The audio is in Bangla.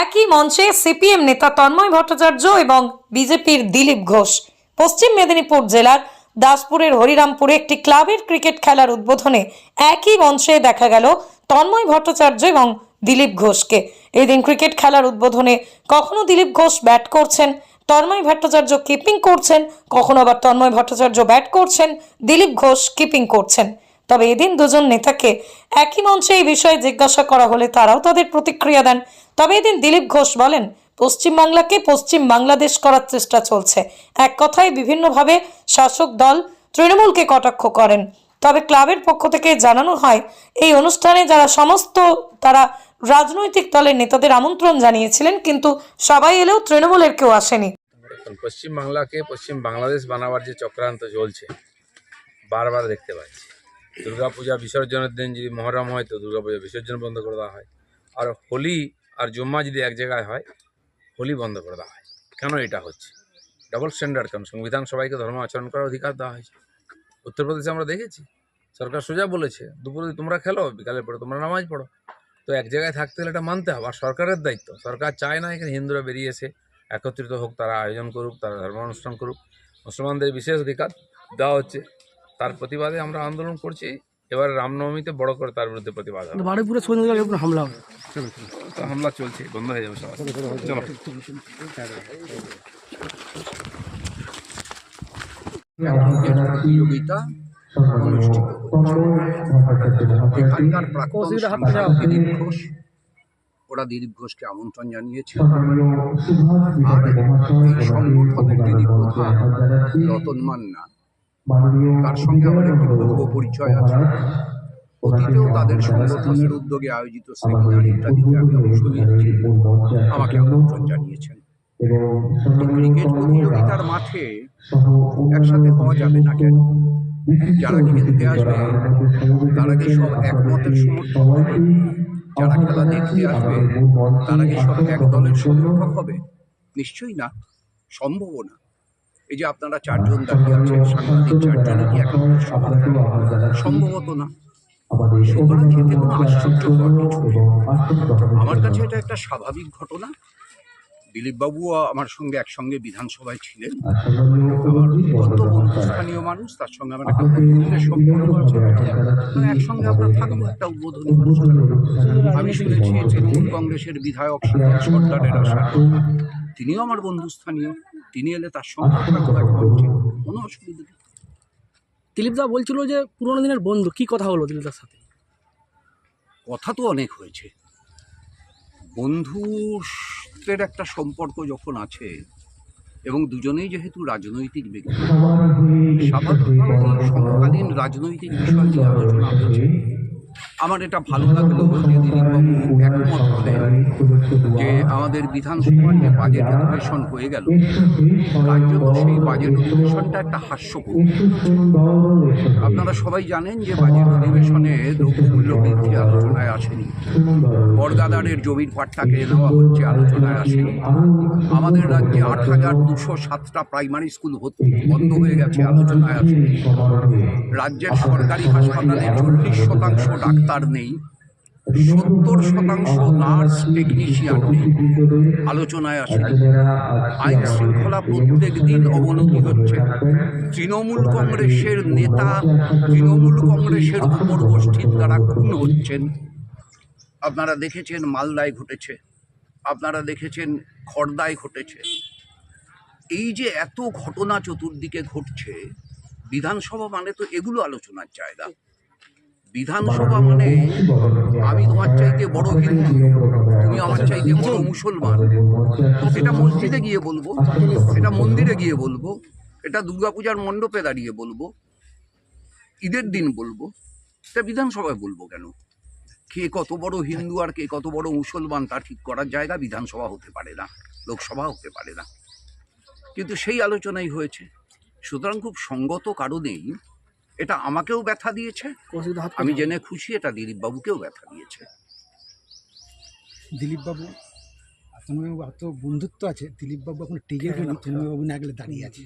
একই মঞ্চে সিপিএম নেতা তন্ময় ভট্টাচার্য এবং বিজেপির দিলীপ ঘোষ। পশ্চিম মেদিনীপুর জেলার দাসপুরের হরিরামপুরে একটি ক্লাবের ক্রিকেট খেলার উদ্বোধনে একই মঞ্চে দেখা গেল তন্ময় ভট্টাচার্য এবং দিলীপ ঘোষকে। এদিন ক্রিকেট খেলার উদ্বোধনে কখনো দিলীপ ঘোষ ব্যাট করছেন, তন্ময় ভট্টাচার্য কিপিং করছেন, কখনো আবার তন্ময় ভট্টাচার্য ব্যাট করছেন, দিলীপ ঘোষ কিপিং করছেন। তবে এদিন দুজন নেতাকে একই মঞ্চে এই বিষয়ে জিজ্ঞাসা করা হলে তারাও তাদের প্রতিক্রিয়া দেন। তবে এদিন দিলীপ ঘোষ বলেন পশ্চিমবাংলাকে পশ্চিম বাংলাদেশ করার চেষ্টা চলছে। এক কথায় বিভিন্নভাবে শাসক দল তৃণমূলকে কটাক্ষ করেন। তবে ক্লাবের পক্ষ থেকে জানানো হয়, এই অনুষ্ঠানে যারা সমস্ত, তারা রাজনৈতিক দলের নেতাদের আমন্ত্রণ জানিয়েছিলেন, কিন্তু সবাই এলেও তৃণমূলের কেউ আসেনি। এখন পশ্চিমবাংলাকে পশ্চিম বাংলাদেশ বানাবার যে চক্রান্ত চলছে, বারবার দেখতে পাচ্ছি। দুর্গাপূজা বিসর্জনের দিন যদি মহরম হয়, তো দুর্গাপূজা বিসর্জন বন্ধ করে দেওয়া হয়। আর হোলি আর জুম্মা যদি এক জায়গায় হয়, হোলি বন্ধ করে দেওয়া হয়। কেন এটা হচ্ছে? ডাবল স্ট্যান্ডার্ড কেন? সংবিধান সবাইকে ধর্ম আচরণ করার অধিকার দেওয়া হয়েছে। উত্তরপ্রদেশে আমরা দেখেছি, সরকার সোজা বলেছে, দুপুরে তোমরা খেলো বিকালে পড়ো তোমরা নামাজ পড়ো। তো এক জায়গায় থাকতে হলে এটা মানতে হবে, আর সরকারের দায়িত্ব। সরকার চায় না এখানে হিন্দুরা বেরিয়ে এসে একত্রিত হোক, তারা আয়োজন করুক, তারা ধর্ম অনুষ্ঠান করুক। মুসলমানদের বিশেষ অধিকার দেওয়া হচ্ছে। তার প্রতিবাদে আমরা আন্দোলন করছি। এবার রামনবমীতে বড় করে তার বিরুদ্ধে প্রতিবাদ হবে। বারুইপুরে হামলা হবে। তো হামলা চলছে বন্ধ হয়ে যাবে সব চলো। প্রতিযোগিতা অনুষ্ঠিত এখানকার প্রাক্তন দিলীপ ঘোষ ওরা দিলীপ ঘোষকে আমন্ত্রণ জানিয়েছে। আর এই সংগঠনের যিনি প্রধান রতন মান্না তার সঙ্গে আমার একটি পূর্ব পরিচয় আছে। অতীতেও তাদের সংগঠনের উদ্যোগে আয়োজিত সেমিনার ইত্যাদিতে আমি অংশ নিয়েছি আমাকে আমন্ত্রণ জানিয়েছেন। এই ক্রিকেট প্রতিযোগিতার মাঠে একসাথে হওয়া যাবে না কেন? যারা খেলতে আসবে তারা কি সব একমতের সমর্থক হবে? যারা খেলা দেখতে আসবে তারা কি সব এক দলের সমর্থক হবে? নিশ্চয়ই না সম্ভব না। এই যে আপনারা চারজন দাঁড়িয়ে আছেন সাংবাদিক চারজনে কি সমর্থক সম্ভবত না। সুতরাং এতে কোনো আশ্চর্যকর কিছু আমার কাছে এটা একটা স্বাভাবিক ঘটনা। দিলীপবাবুও আমার সঙ্গে একসঙ্গে বিধানসভায় ছিলেন। অত্যন্ত বন্ধুস্থানীয় মানুষ তার সঙ্গে আমার একটা বন্ধুত্বের সম্পর্ক আছে একসঙ্গে আমরা থাকব একটা উদ্বোধনী অনুষ্ঠানে। আমি শুনেছি তৃণমূল কংগ্রেসের বিধায়ক সর্দারের তিনিও আমার বন্ধুস্থানীয় তিনি এলে তার সঙ্গে কোনো অসুবিধা নেই। দিলীপদা বলছিল যে পুরোনো দিনের বন্ধু কি কথা হলো দিলীপদার সাথে? কথা তো অনেক হয়েছে। বন্ধুত্বের একটা সম্পর্ক যখন আছে এবং দুজনেই যেহেতু রাজনৈতিক ব্যক্তি স্বাভাবিকভাবেই সমকালীন রাজনৈতিক বিষয় নিয়ে আলোচনা হয়েছে। আমার এটা ভালো লাগল যে দিলীপবাবু একমত হলেন যে আমাদের বিধানসভার যে বাজেট অধিবেশন হয়ে গেল জন্য সেই বাজেট অধিবেশনটা একটা হাস্যকর। আপনারা সবাই জানেন যে বাজেট অধিবেশনে দ্রব্যমূল্য বৃদ্ধি আলোচনায় আসেনি। বরগাদারের জমির পাট্টা কেড়ে নেওয়া হচ্ছে, আলোচনায় আসেনি। আমাদের রাজ্যে আট হাজার দুশো সাতটা প্রাইমারি স্কুল ভর্তি বন্ধ হয়ে গেছে, আলোচনায় আসেনি। রাজ্যের সরকারি হাসপাতালে চল্লিশ শতাংশ ডাক্তার নেই। সত্তর শতাংশ নার্স টেকনিশিয়ান নেই। আলোচনায় আসেনি আইন শৃঙ্খলা প্রত্যেক দিন অবনতি হচ্ছে। তৃণমূল কংগ্রেসের নেতা তৃণমূল কংগ্রেসের উপর গোষ্ঠীর দ্বারা খুন হচ্ছেন, আপনারা দেখেছেন মালদায় ঘটেছে। আপনারা দেখেছেন খর্দায় ঘটেছে। এই যে এত ঘটনা চতুর্দিকে ঘটছে, বিধানসভা মানে তো এগুলো আলোচনার জায়গা। বিধানসভা মানে আমি তোমার চাইতে বড় হিন্দু, তুমি আমার চাইতে বড় মুসলমান। সেটা মসজিদে গিয়ে বলব, সেটা মন্দিরে গিয়ে বলব, এটা দুর্গাপূজার মণ্ডপে দাঁড়িয়ে বলব, ঈদের দিন বলব, সেটা বিধানসভায় বলব কেন? কে কত বড় হিন্দু আর কে কত বড় মুসলমান, তা ঠিক করার জায়গা বিধানসভা হতে পারে না, লোকসভা হতে পারে না। কিন্তু সেই আলোচনাই হয়েছে। সুতরাং খুব সঙ্গত কারণেই এটা আমাকেও ব্যথা দিয়েছে। আমি জেনে খুশি এটা দিলীপবাবুকেও ব্যথা দিয়েছে। দিলীপবাবু তন্ময়বাবু এত বন্ধুত্ব আছে। দিলীপবাবু এখন টিকে গেলে বাবু না গেলে দাঁড়িয়ে আছে।